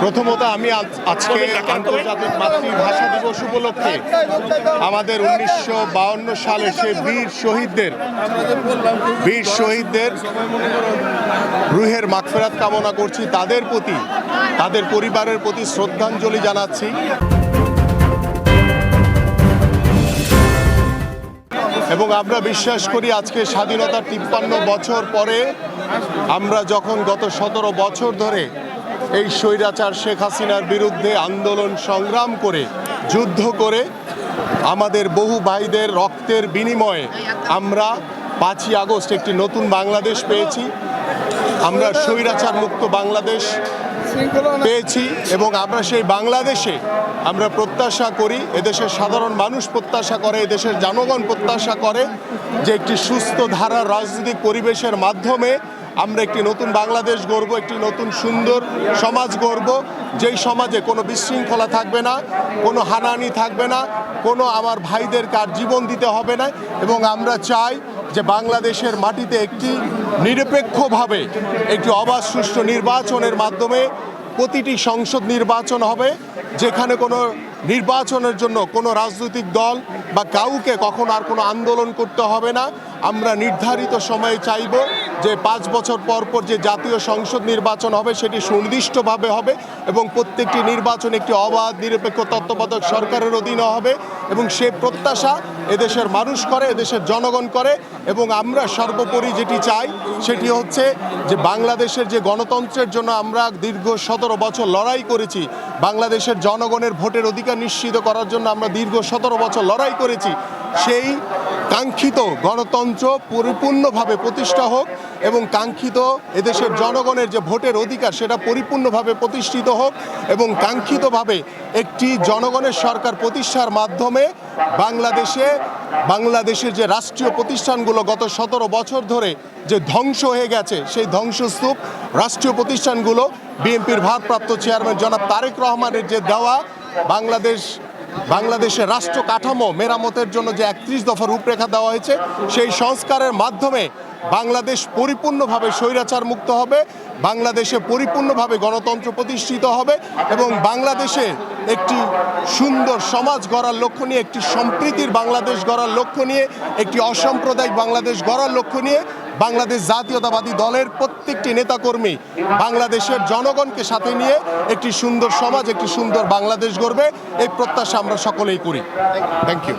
প্রথমত আমি আজ- আজকে আন্তর্জাতিক মাতৃভাষা দিবস উপলক্ষে আমাদের উনিশশো সালে সে বীর শহীদদের বীর শহীদদের রুহের মাগফেরাত কামনা করছি। তাদের প্রতি তাদের পরিবারের প্রতি শ্রদ্ধাঞ্জলি জানাচ্ছি। এবং আমরা বিশ্বাস করি আজকে স্বাধীনতার তিপ্পান্ন বছর পরে আমরা যখন গত সতেরো বছর ধরে এই স্বৈরাচার শেখ হাসিনার বিরুদ্ধে আন্দোলন সংগ্রাম করে, যুদ্ধ করে, আমাদের বহু ভাইদের রক্তের বিনিময়ে আমরা পাঁচই আগস্ট একটি নতুন বাংলাদেশ পেয়েছি। আমরা স্বৈরাচার মুক্ত বাংলাদেশ পেয়েছি এবং আমরা সেই বাংলাদেশে আমরা প্রত্যাশা করি, এদেশের সাধারণ মানুষ প্রত্যাশা করে, এদেশের জনগণ প্রত্যাশা করে যে একটি সুস্থ ধারার রাজনৈতিক পরিবেশের মাধ্যমে আমরা একটি নতুন বাংলাদেশ গড়ব, একটি নতুন সুন্দর সমাজ গড়ব। যেই সমাজে কোনো বিশৃঙ্খলা থাকবে না, কোনো হানানি থাকবে না, কোনো আমার ভাইদের কার জীবন দিতে হবে না। এবং আমরা চাই যে বাংলাদেশের মাটিতে একটি নিরপেক্ষভাবে একটি অবাধ সুষ্ঠু নির্বাচনের মাধ্যমে প্রতিটি সংসদ নির্বাচন হবে, যেখানে কোনো নির্বাচনের জন্য কোনো রাজনৈতিক দল বা কাউকে কখনো আর কোনো আন্দোলন করতে হবে না। আমরা নির্ধারিত সময়ে চাইব যে পাঁচ বছর পর পর যে জাতীয় সংসদ নির্বাচন হবে, সেটি সুনির্দিষ্টভাবে হবে এবং প্রত্যেকটি নির্বাচন একটি অবাধ, নিরপেক্ষ তত্ত্বাবধায়ক সরকারের অধীনে হবে এবং সে প্রত্যাশা এদেশের মানুষ করে, এদেশের জনগণ করে এবং আমরা সর্বোপরি যেটি চাই, সেটি হচ্ছে যে বাংলাদেশের যে গণতন্ত্রের জন্য আমরা দীর্ঘ সতেরো বছর লড়াই করেছি, বাংলাদেশের জনগণের ভোটের অধিকার নিশ্চিত করার জন্য আমরা দীর্ঘ সতেরো বছর লড়াই করেছি, সেই কাঙ্ক্ষিত গণতন্ত্র পরিপূর্ণভাবে প্রতিষ্ঠা হোক এবং কাঙ্ক্ষিত এদেশের জনগণের যে ভোটের অধিকার, সেটা পরিপূর্ণভাবে প্রতিষ্ঠিত হোক এবং কাঙ্ক্ষিতভাবে একটি জনগণের সরকার প্রতিষ্ঠার মাধ্যমে বাংলাদেশে, বাংলাদেশের যে রাষ্ট্রীয় প্রতিষ্ঠানগুলো গত সতেরো বছর ধরে যে ধ্বংস হয়ে গেছে, সেই ধ্বংসস্তূপ রাষ্ট্রীয় প্রতিষ্ঠানগুলো, বিএনপির ভারপ্রাপ্ত চেয়ারম্যান জনাব তারেক রহমানের যে দেওয়া বাংলাদেশ বাংলাদেশের রাষ্ট্র কাঠামো মেরামতের জন্য যে একত্রিশ দফা রূপরেখা দেওয়া হয়েছে সেই সংস্কারের মাধ্যমে বাংলাদেশ পরিপূর্ণভাবে স্বৈরাচার মুক্ত হবে, বাংলাদেশে পরিপূর্ণভাবে গণতন্ত্র প্রতিষ্ঠিত হবে এবং বাংলাদেশে একটি সুন্দর সমাজ গড়ার লক্ষ্য নিয়ে, একটি সম্প্রীতির বাংলাদেশ গড়ার লক্ষ্য নিয়ে, একটি অসাম্প্রদায়িক বাংলাদেশ গড়ার লক্ষ্য নিয়ে বাংলাদেশ জাতীয়তাবাদী দলের প্রত্যেকটি নেতাকর্মী বাংলাদেশের জনগণকে সাথে নিয়ে একটি সুন্দর সমাজ, একটি সুন্দর বাংলাদেশ গড়বে। এই প্রত্যাশা আমরা সকলেই করি। Thank you